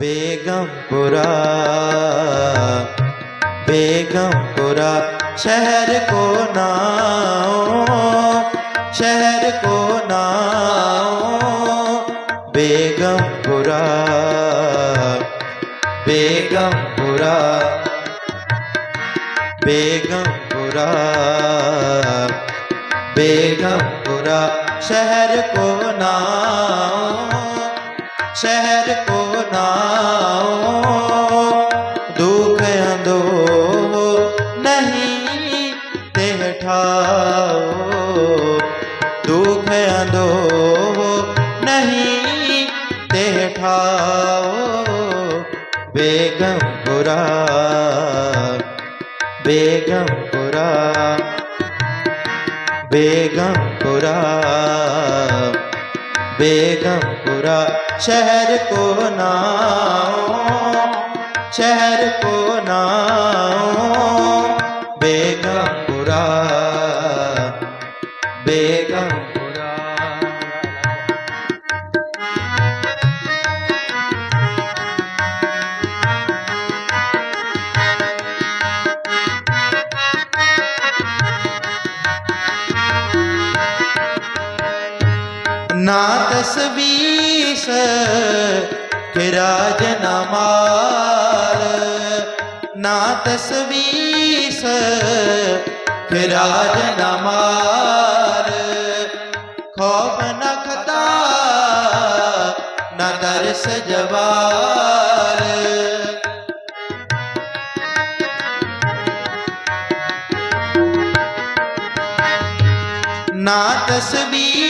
ਬੇਗਮਪੁਰਾ ਬੇਗਮਪੁਰਾ ਸ਼ਹਿਰ ਕੋ ਨਾਉ, ਸ਼ਹਿਰ ਕੋ ਨਾਉ ਬੇਗਮਪੁਰਾ ਬੇਗਮਪੁਰਾ ਬੇਗਮਪੁਰਾ ਬੇਗਮਪੁਰਾ ਸ਼ਹਿਰ ਕੋ ਨਾਉ, ਸ਼ਹਿਰ नहीं देह ठाओ बेगमपुरा बेगमपुरा बेगमपुरा बेगमपुरा शहर को नाओ शहर को नाओ ਨਾ ਤਸਬੀਸ ਕਿਰਾਜ ਨਮਾਲ ਨਾ ਤਸਬੀਸ ਕਿਰਾਜ ਨਮਾਲ ਖੋਫ ਨਖਤਾ ਨਾ ਦਰਸ ਜਵਾਰ ਨਾ ਤਸਬੀਹ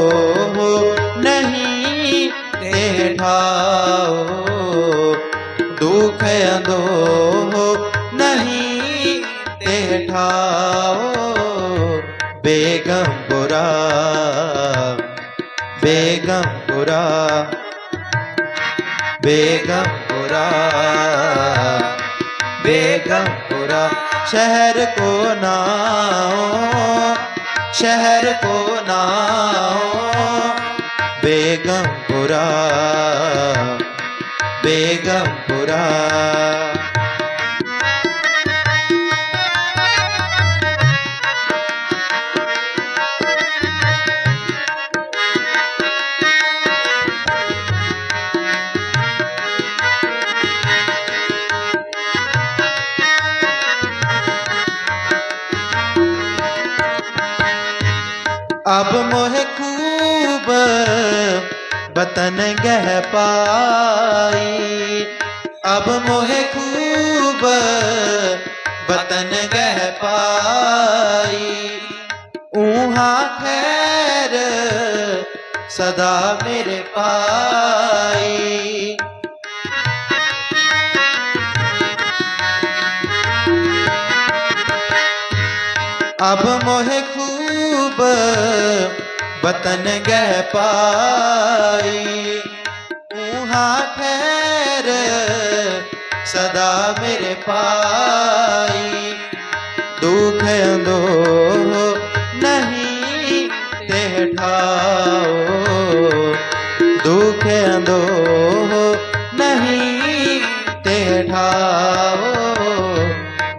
बेगमपुरा बेगमपुरा शहर को नाओ शहर को नाओ बेगमपुरा बेगमपुरा बतन गह पाई। अब मोह खूब बतन गह पाई। ऊहा खैर सदा मेरे पाई। अब मोहे खूब बतन गह पाई। ऊहा ठहर, सदा मेरे पाई। दुख अंदो नहीं देह ठाओ। दुख अंदो नहीं देह ठाओ।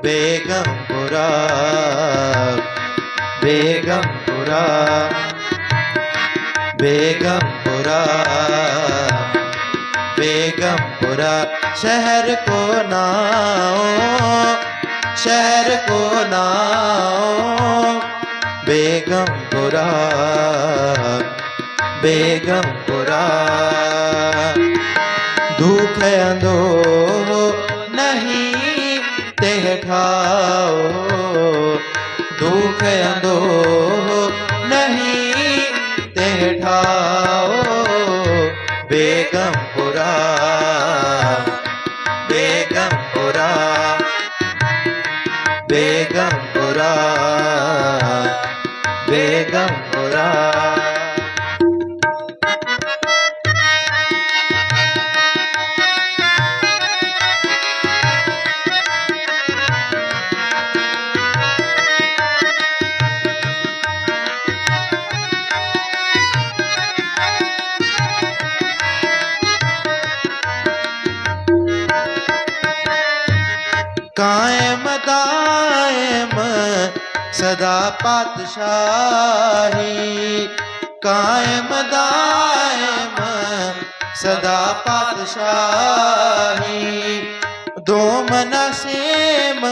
बेगमपुरा बेगमपुरा बेगमपुरा बेगमपुरा, शहर को नाओ, शहर को नाओ, बेगमपुरा बेगमपुरा। दुख अंदो नहीं तेह ठाओ, दुख अंदो सदा पातशाही, कायम दायम, सदा पातशाही। दो मना सेम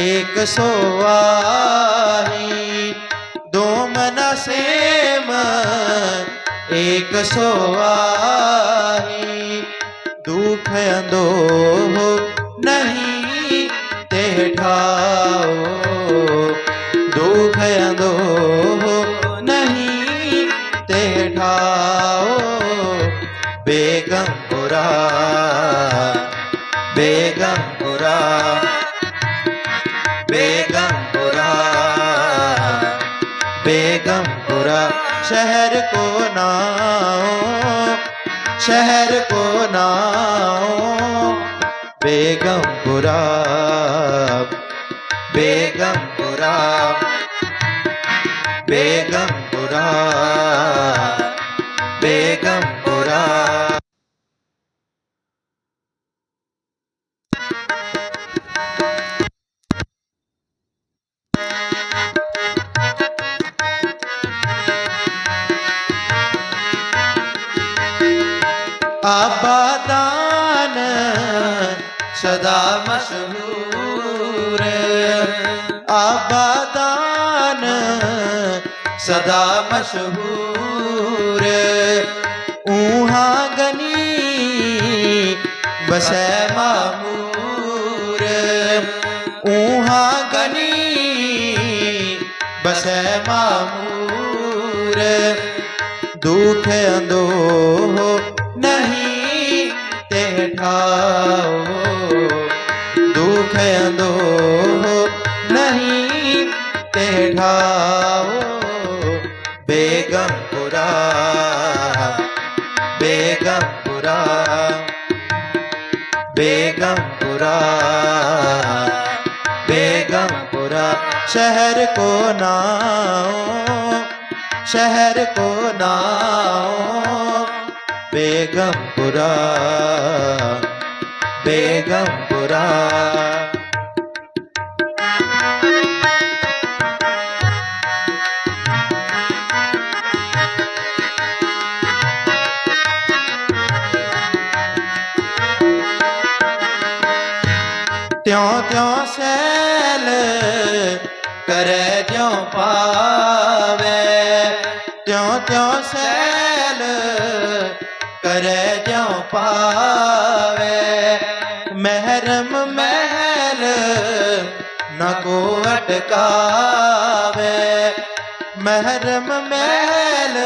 एक सोवाही। दो मना सेम एक सोवाही। दुख अंदो नहीं तेठाओ दुख दो नहीं ते ठाओ। बेगमपुरा बेगमपुरा बेगमपुरा बेगमपुरा शहर को नाओ, शहर को नाओ बेगमपुरा बेगमपुरा बेगमपुरा आबादान सदा मशहूर आबादान सदा मशहूर। ऊहा गनी बसै मामूर। ऊहा गनी बसै मामूर। दुख अंदोह नहीं ते ਬੇਗਮਪੁਰਾ ਬੇਗਮਪੁਰਾ ਬੇਗਮਪੁਰਾ ਸ਼ਹਿਰ ਕੋ ਨਾਉ ਸ਼ਹਿਰ ਕੋ ਨਾਉ ਬੇਗਮਪੁਰਾ ਬੇਗਮਪੁਰਾ ਤਿਉ ਤਿਉ ਸੈਲ ਕਰੇ ਜਿਉ ਪਾਵੇ ਤਿਉ ਤਿਉ ਸੈਲ ਕਰੈ ਜਿਉ ਪਾਵੇ ਮਹਿਰਮ ਮਹਿਲ ਨਾ ਕੋ ਅਟਕਾਵੇ। ਮਹਿਰਮ ਮਹਿਲ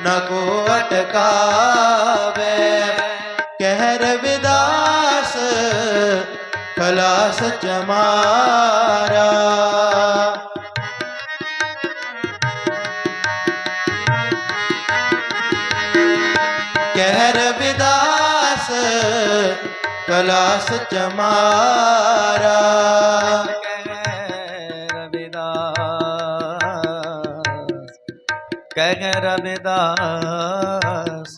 ਨਾ ਕੋ ਅਟਕਾਵੇ। ਕਹਿਰ ਵਿਦਾ ਕਲਾ ਸਚ ਮਾਰਾ। ਕਹਿ ਰਵਿਦਾਸ ਭਲਾ ਸਚ ਮਾਰਾ। ਕਹਿ ਰਵਿਦਾਸ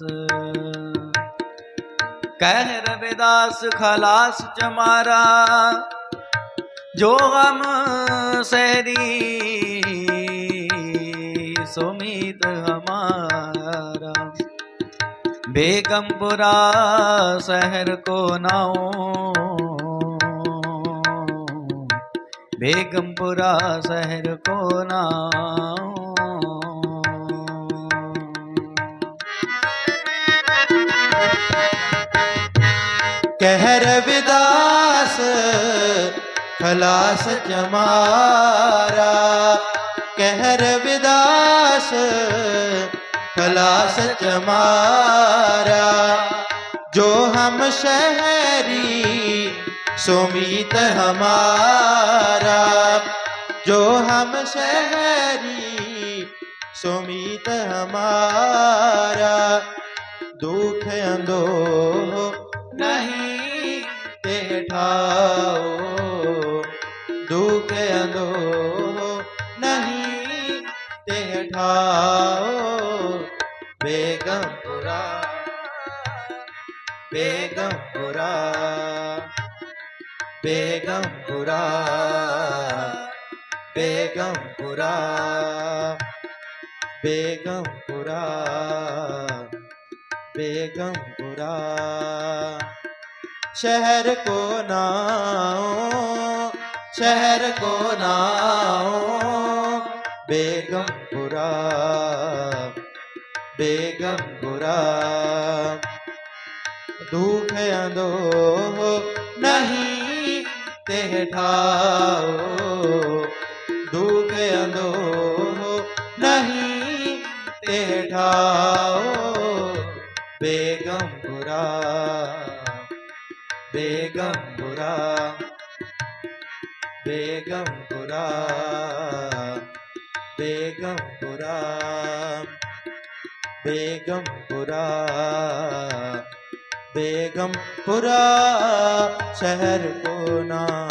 कह रविदास खलास चमारा, जो हम सहरी सुमित हमारा। बेगमपुरा शहर को नाओ बेगमपुरा शहर को नाओ। ਕਹਿ ਰਵਿਦਾਸ ਖਲਾਸ ਜਮਾਰਾ ਕਹਿ ਰਵਿਦਾਸ ਖਲਾਸ ਜਮਾਰਾ ਜੋ ਹਮ ਸ਼ਹਿਰੀ ਸੁਮੀਤ ਹਮਾਰਾ। ਜੋ ਹਮ ਸ਼ਹਿਰੀ ਸੁਮੀਤ ਹਮਾਰਾ। बेगमपुरा बेगमपुरा बेगमपुरा बेगमपुरा। शहर को नाओ, शहर को नाओ, बेगमपुरा बेगमपुरा। दुख अंदो नहीं ते ठाओ दुख अंदो नहीं ठाओ बेगमपुरा बेगमपुरा बेगमपुरा बेगमपुरा बेगमपुरा बेगमपुरा शहर को नाओ